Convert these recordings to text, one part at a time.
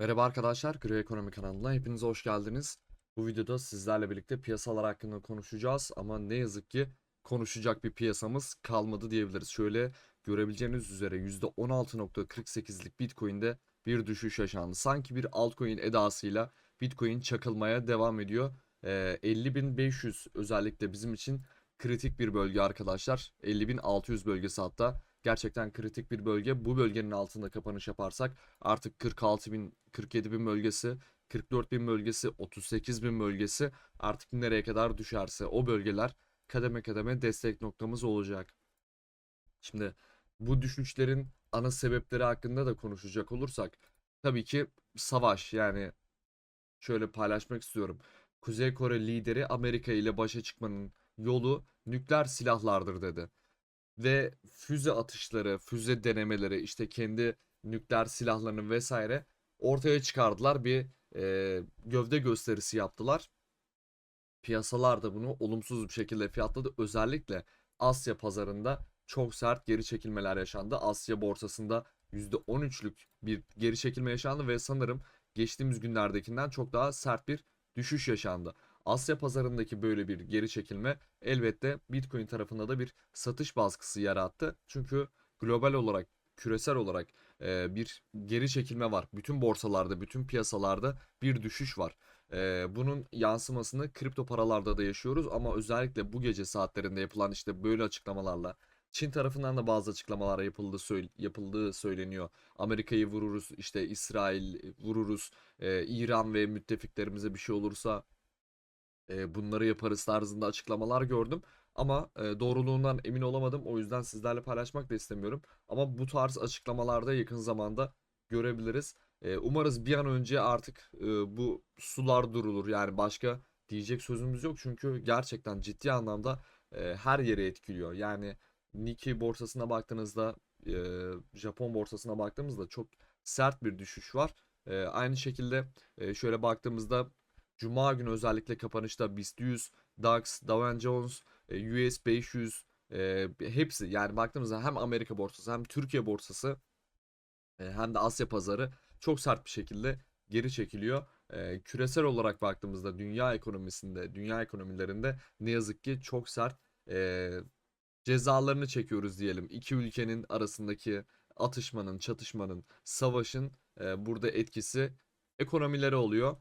Merhaba arkadaşlar, Gri Ekonomi kanalına hepiniz hoş geldiniz. Bu videoda sizlerle birlikte piyasalar hakkında konuşacağız ama ne yazık ki konuşacak bir piyasamız kalmadı diyebiliriz. Şöyle görebileceğiniz üzere %16.48'lik Bitcoin'de bir düşüş yaşandı. Sanki bir altcoin edasıyla Bitcoin çakılmaya devam ediyor. Ee, 50.500 özellikle bizim için kritik bir bölge arkadaşlar. 50.600 bölgesi hatta gerçekten kritik bir bölge. Bu bölgenin altında kapanış yaparsak artık 46 bin, 47 bin bölgesi, 44 bin bölgesi, 38 bin bölgesi artık nereye kadar düşerse o bölgeler kademe kademe destek noktamız olacak. Şimdi bu düşüşlerin ana sebepleri hakkında da konuşacak olursak tabii ki savaş yani şöyle paylaşmak istiyorum. Kuzey Kore lideri Amerika ile başa çıkmanın yolu nükleer silahlardır dedi ve füze atışları, füze denemeleri, işte kendi nükleer silahlarını vesaire ortaya çıkardılar. Bir e, gövde gösterisi yaptılar. Piyasalar da bunu olumsuz bir şekilde fiyatladı. Özellikle Asya pazarında çok sert geri çekilmeler yaşandı. Asya borsasında %13'lük bir geri çekilme yaşandı ve sanırım geçtiğimiz günlerdekinden çok daha sert bir düşüş yaşandı. Asya pazarındaki böyle bir geri çekilme elbette Bitcoin tarafında da bir satış baskısı yarattı. Çünkü global olarak, küresel olarak e, bir geri çekilme var. Bütün borsalarda, bütün piyasalarda bir düşüş var. E, bunun yansımasını kripto paralarda da yaşıyoruz ama özellikle bu gece saatlerinde yapılan işte böyle açıklamalarla Çin tarafından da bazı açıklamalar yapıldığı, söyle- yapıldığı söyleniyor. Amerika'yı vururuz, işte İsrail vururuz, e, İran ve müttefiklerimize bir şey olursa bunları yaparız tarzında açıklamalar gördüm. Ama doğruluğundan emin olamadım. O yüzden sizlerle paylaşmak da istemiyorum. Ama bu tarz açıklamalarda yakın zamanda görebiliriz. Umarız bir an önce artık bu sular durulur. Yani başka diyecek sözümüz yok. Çünkü gerçekten ciddi anlamda her yere etkiliyor. Yani Nikkei borsasına baktığınızda, Japon borsasına baktığımızda çok sert bir düşüş var. Aynı şekilde şöyle baktığımızda Cuma günü özellikle kapanışta BIST 100, DAX, Dow Jones, e, US 500 e, hepsi yani baktığımızda hem Amerika borsası hem Türkiye borsası e, hem de Asya pazarı çok sert bir şekilde geri çekiliyor. E, küresel olarak baktığımızda dünya ekonomisinde, dünya ekonomilerinde ne yazık ki çok sert e, cezalarını çekiyoruz diyelim. İki ülkenin arasındaki atışmanın, çatışmanın, savaşın e, burada etkisi ekonomilere oluyor.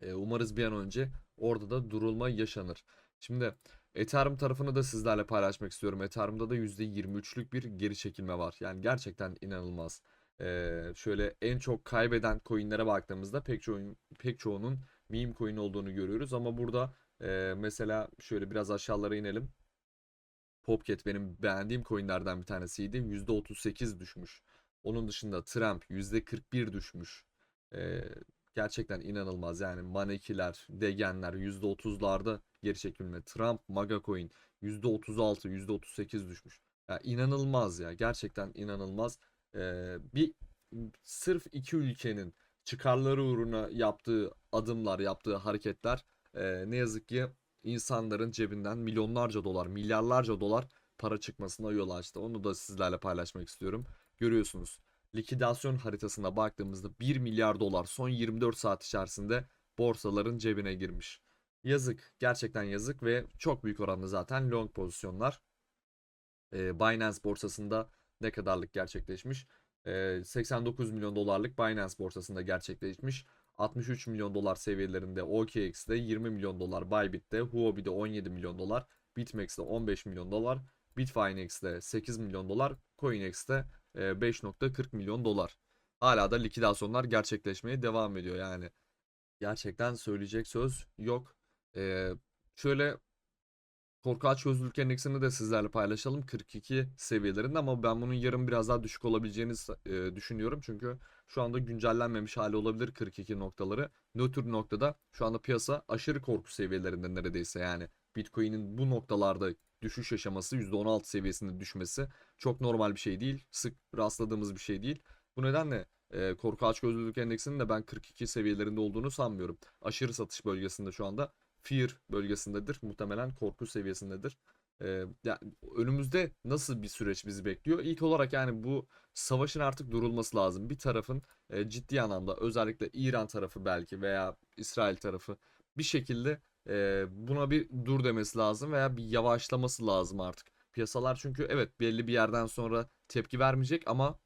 E, umarız bir an önce orada da durulma yaşanır. Şimdi Ethereum tarafını da sizlerle paylaşmak istiyorum. Ethereum'da da %23'lük bir geri çekilme var. Yani gerçekten inanılmaz. E, şöyle en çok kaybeden coinlere baktığımızda pek çoğun, pek çoğunun meme coin olduğunu görüyoruz. Ama burada e, mesela şöyle biraz aşağılara inelim. Popcat benim beğendiğim coinlerden bir tanesiydi. %38 düşmüş. Onun dışında Trump %41 düşmüş. E, gerçekten inanılmaz yani manekiler, degenler %30'larda geri çekilme. Trump Maga Coin %36, %38 düşmüş. Ya inanılmaz ya gerçekten inanılmaz. Ee, bir sırf iki ülkenin çıkarları uğruna yaptığı adımlar, yaptığı hareketler e, ne yazık ki insanların cebinden milyonlarca dolar, milyarlarca dolar para çıkmasına yol açtı. Onu da sizlerle paylaşmak istiyorum. Görüyorsunuz likidasyon haritasına baktığımızda 1 milyar dolar son 24 saat içerisinde borsaların cebine girmiş. Yazık, gerçekten yazık ve çok büyük oranda zaten long pozisyonlar. Ee, Binance borsasında ne kadarlık gerçekleşmiş? Ee, 89 milyon dolarlık Binance borsasında gerçekleşmiş. 63 milyon dolar seviyelerinde OKX'de 20 milyon dolar, Bybit'te, Huobi'de 17 milyon dolar, BitMEX'te 15 milyon dolar, Bitfinex'te 8 milyon dolar, CoinEx'te 5.40 milyon dolar. Hala da likidasyonlar gerçekleşmeye devam ediyor yani. Gerçekten söyleyecek söz yok. Ee, şöyle korku aç endeksini de sizlerle paylaşalım 42 seviyelerinde ama ben bunun yarın biraz daha düşük olabileceğini e, düşünüyorum. Çünkü şu anda güncellenmemiş hali olabilir 42 noktaları. Nötr noktada şu anda piyasa aşırı korku seviyelerinde neredeyse yani. Bitcoin'in bu noktalarda düşüş yaşaması %16 seviyesinde düşmesi çok normal bir şey değil. Sık rastladığımız bir şey değil. Bu nedenle e, korku açgözlülük endeksinin de ben 42 seviyelerinde olduğunu sanmıyorum. Aşırı satış bölgesinde şu anda fear bölgesindedir. Muhtemelen korku seviyesindedir. Ee, ya, önümüzde nasıl bir süreç bizi bekliyor? İlk olarak yani bu savaşın artık durulması lazım. Bir tarafın e, ciddi anlamda özellikle İran tarafı belki veya İsrail tarafı bir şekilde e, buna bir dur demesi lazım veya bir yavaşlaması lazım artık. Piyasalar çünkü evet belli bir yerden sonra tepki vermeyecek ama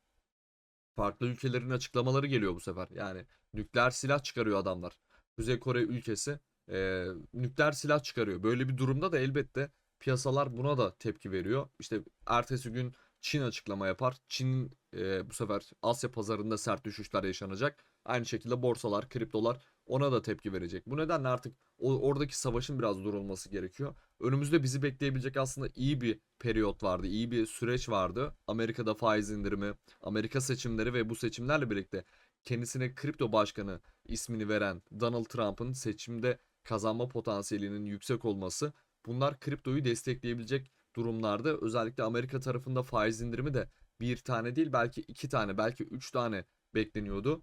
farklı ülkelerin açıklamaları geliyor bu sefer. Yani nükleer silah çıkarıyor adamlar. Kuzey Kore ülkesi e, nükleer silah çıkarıyor. Böyle bir durumda da elbette piyasalar buna da tepki veriyor. İşte ertesi gün Çin açıklama yapar. Çin e, bu sefer Asya pazarında sert düşüşler yaşanacak. Aynı şekilde borsalar, kriptolar ona da tepki verecek. Bu nedenle artık o, oradaki savaşın biraz durulması gerekiyor. Önümüzde bizi bekleyebilecek aslında iyi bir periyot vardı, iyi bir süreç vardı. Amerika'da faiz indirimi, Amerika seçimleri ve bu seçimlerle birlikte kendisine kripto başkanı ismini veren Donald Trump'ın seçimde kazanma potansiyelinin yüksek olması bunlar kriptoyu destekleyebilecek durumlarda özellikle Amerika tarafında faiz indirimi de bir tane değil belki iki tane belki üç tane bekleniyordu.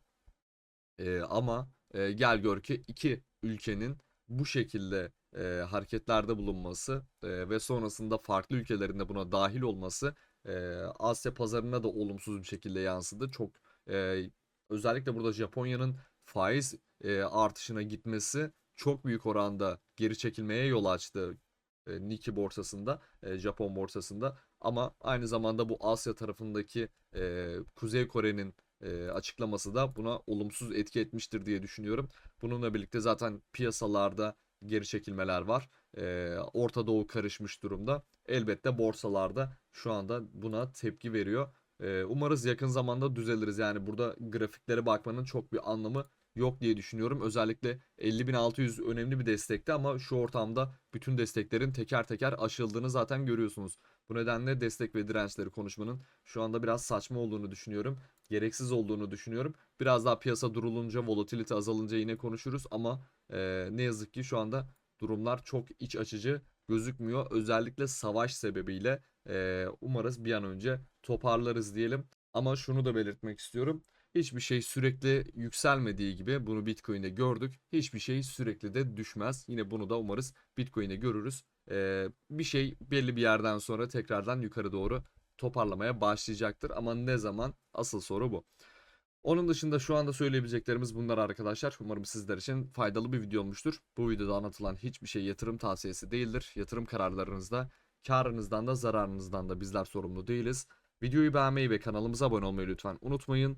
Ee, ama e, gel gör ki iki ülkenin bu şekilde e, hareketlerde bulunması e, ve sonrasında farklı ülkelerin de buna dahil olması e, Asya pazarına da olumsuz bir şekilde yansıdı. Çok e, özellikle burada Japonya'nın faiz e, artışına gitmesi çok büyük oranda geri çekilmeye yol açtı e, Nikkei borsasında, e, Japon borsasında. Ama aynı zamanda bu Asya tarafındaki e, Kuzey Kore'nin e, açıklaması da buna olumsuz etki etmiştir diye düşünüyorum. Bununla birlikte zaten piyasalarda geri çekilmeler var. Orta Doğu karışmış durumda. Elbette borsalarda şu anda buna tepki veriyor. Umarız yakın zamanda düzeliriz. Yani burada grafiklere bakmanın çok bir anlamı yok diye düşünüyorum. Özellikle 50.600 önemli bir destekti ama şu ortamda bütün desteklerin teker teker aşıldığını zaten görüyorsunuz. Bu nedenle destek ve dirençleri konuşmanın şu anda biraz saçma olduğunu düşünüyorum. Gereksiz olduğunu düşünüyorum. Biraz daha piyasa durulunca, volatility azalınca yine konuşuruz ama e, ne yazık ki şu anda durumlar çok iç açıcı gözükmüyor. Özellikle savaş sebebiyle e, umarız bir an önce toparlarız diyelim. Ama şunu da belirtmek istiyorum. Hiçbir şey sürekli yükselmediği gibi bunu Bitcoin'de gördük. Hiçbir şey sürekli de düşmez. Yine bunu da umarız Bitcoin'de görürüz. Ee, bir şey belli bir yerden sonra tekrardan yukarı doğru toparlamaya başlayacaktır. Ama ne zaman? Asıl soru bu. Onun dışında şu anda söyleyebileceklerimiz bunlar arkadaşlar. Umarım sizler için faydalı bir video olmuştur. Bu videoda anlatılan hiçbir şey yatırım tavsiyesi değildir. Yatırım kararlarınızda karınızdan da zararınızdan da bizler sorumlu değiliz. Videoyu beğenmeyi ve kanalımıza abone olmayı lütfen unutmayın.